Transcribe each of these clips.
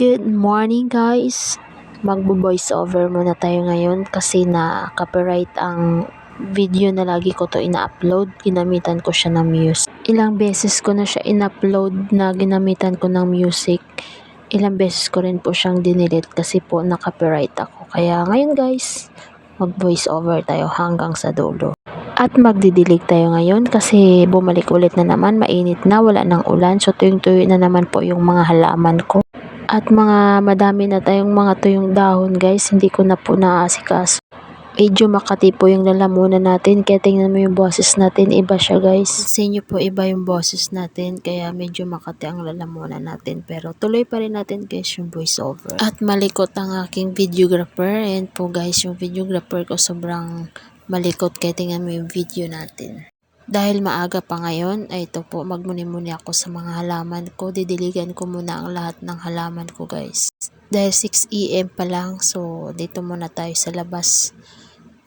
Good morning guys! Magbo-voice over muna tayo ngayon kasi na copyright ang video na lagi ko to ina-upload. Ginamitan ko siya ng music. Ilang beses ko na siya in-upload na ginamitan ko ng music. Ilang beses ko rin po siyang dinilit kasi po na-copyright ako. Kaya ngayon guys, mag-voice over tayo hanggang sa dulo. At magdidilig tayo ngayon kasi bumalik ulit na naman, mainit na, wala ng ulan. So tuyong-tuyo na naman po yung mga halaman ko. At mga madami na tayong mga tuyong dahon guys, hindi ko na po naasikas. Medyo makati po yung lalamunan natin, kaya tingnan mo yung boses natin, iba siya guys. Sa inyo po iba yung boses natin, kaya medyo makati ang lalamunan natin. Pero tuloy pa rin natin guys yung voice over. At malikot ang aking videographer, and po guys yung videographer ko sobrang malikot, kaya tingnan mo yung video natin. Dahil maaga pa ngayon, ay ito po, magmuni-muni ako sa mga halaman ko. Didiligan ko muna ang lahat ng halaman ko guys. Dahil 6am pa lang, so dito muna tayo sa labas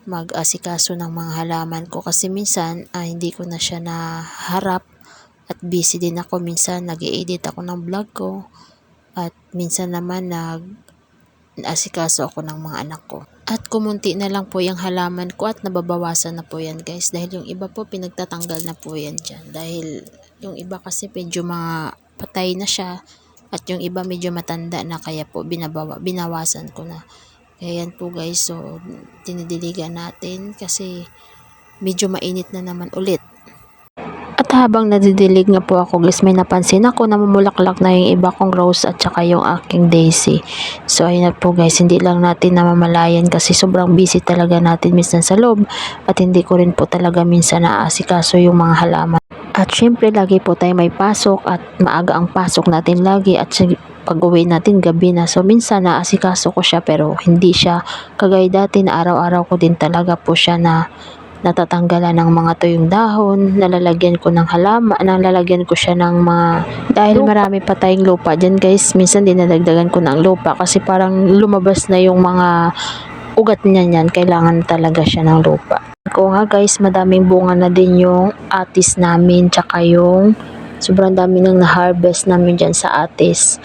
mag-asikaso ng mga halaman ko. Kasi minsan, ah, hindi ko na siya naharap at busy din ako. Minsan, nag edit ako ng vlog ko. At minsan naman, nag asikaso ako ng mga anak ko. At kumunti na lang po yung halaman ko at nababawasan na po yan guys. Dahil yung iba po pinagtatanggal na po yan dyan. Dahil yung iba kasi medyo mga patay na siya. At yung iba medyo matanda na kaya po binabawa, binawasan ko na. Kaya yan po guys. So tinidiligan natin kasi medyo mainit na naman ulit. Habang nadidilig nga po ako guys, may napansin ako na mamulaklak na yung iba kong rose at saka yung aking daisy. So ayun na po guys, hindi lang natin namamalayan kasi sobrang busy talaga natin minsan sa loob at hindi ko rin po talaga minsan naaasikaso yung mga halaman. At syempre lagi po tayo may pasok at maaga ang pasok natin lagi at pag uwi natin gabi na. So minsan naasikaso ko siya pero hindi siya kagaya dati na araw-araw ko din talaga po siya na natatanggalan ng mga tuyong dahon, nalalagyan ko ng halaman, nalalagyan ko siya ng mga, dahil marami pa tayong lupa dyan guys, minsan dinadagdagan ko ng lupa kasi parang lumabas na yung mga ugat niya niyan, kailangan talaga siya ng lupa. Ko nga guys, madaming bunga na din yung atis namin, tsaka yung sobrang dami nang na-harvest namin dyan sa atis.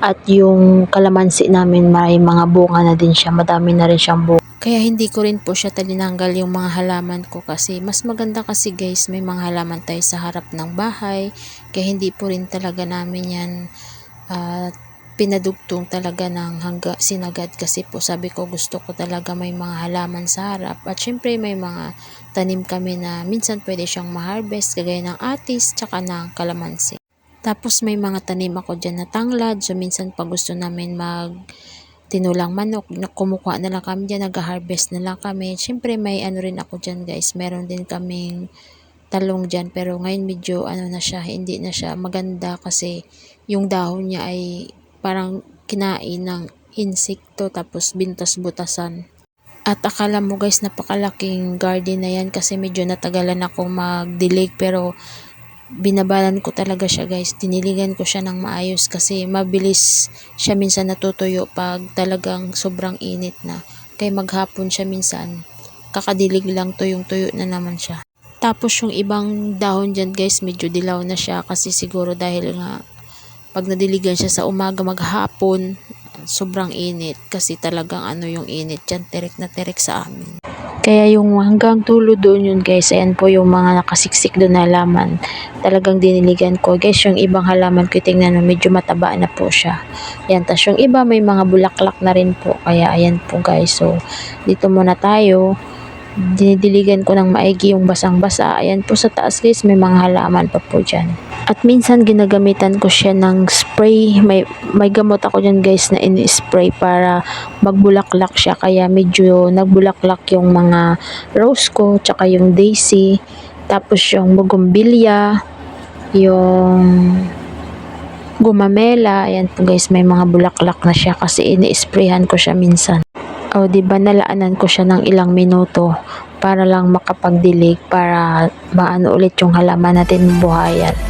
At yung kalamansi namin, may mga bunga na din siya, madami na rin siyang bunga. Kaya hindi ko rin po siya talinanggal yung mga halaman ko kasi mas maganda kasi guys may mga halaman tayo sa harap ng bahay. Kaya hindi po rin talaga namin yan ah, pinadugtong talaga ng hangga sinagad. Kasi po sabi ko gusto ko talaga may mga halaman sa harap. At syempre may mga tanim kami na minsan pwede siyang ma-harvest kagaya ng atis tsaka ng kalamansi. Tapos may mga tanim ako dyan na tanglad. So minsan pag gusto namin mag tinulang manok, kumukuha na lang kami dyan, nag-harvest na lang kami. Siyempre may ano rin ako dyan guys, meron din kaming talong dyan pero ngayon medyo ano na siya, hindi na siya maganda kasi yung dahon niya ay parang kinain ng insekto tapos bintas-butasan. At akala mo guys napakalaking garden na yan kasi medyo natagalan akong magdilig pero binabalan ko talaga siya guys. Diniligan ko siya ng maayos kasi mabilis siya minsan natutuyo pag talagang sobrang init na. Kaya maghapon siya minsan. Kakadilig lang tuyong tuyo na naman siya. Tapos yung ibang dahon dyan guys medyo dilaw na siya kasi siguro dahil nga pag nadiligan siya sa umaga maghapon sobrang init kasi talagang ano yung init dyan tirik na tirik sa amin. Kaya yung hanggang tulo doon yun guys, ayan po yung mga nakasiksik doon na halaman. Talagang diniligan ko. Guys, yung ibang halaman ko, tingnan mo, medyo mataba na po siya. Ayan, tas yung iba may mga bulaklak na rin po. Kaya ayan po guys. So, dito muna tayo. Dinidiligan ko ng maigi yung basang-basa. Ayan po sa taas guys, may mga halaman pa po dyan. At minsan ginagamitan ko siya ng spray. May, may gamot ako dyan guys na in-spray para magbulaklak siya. Kaya medyo nagbulaklak yung mga rose ko, tsaka yung daisy. Tapos yung bougainvillea, yung gumamela. Ayan po guys, may mga bulaklak na siya kasi ini-sprayhan ko siya minsan. O, di ba nalaanan ko siya ng ilang minuto para lang makapagdilig para maano ulit yung halaman natin buhayan.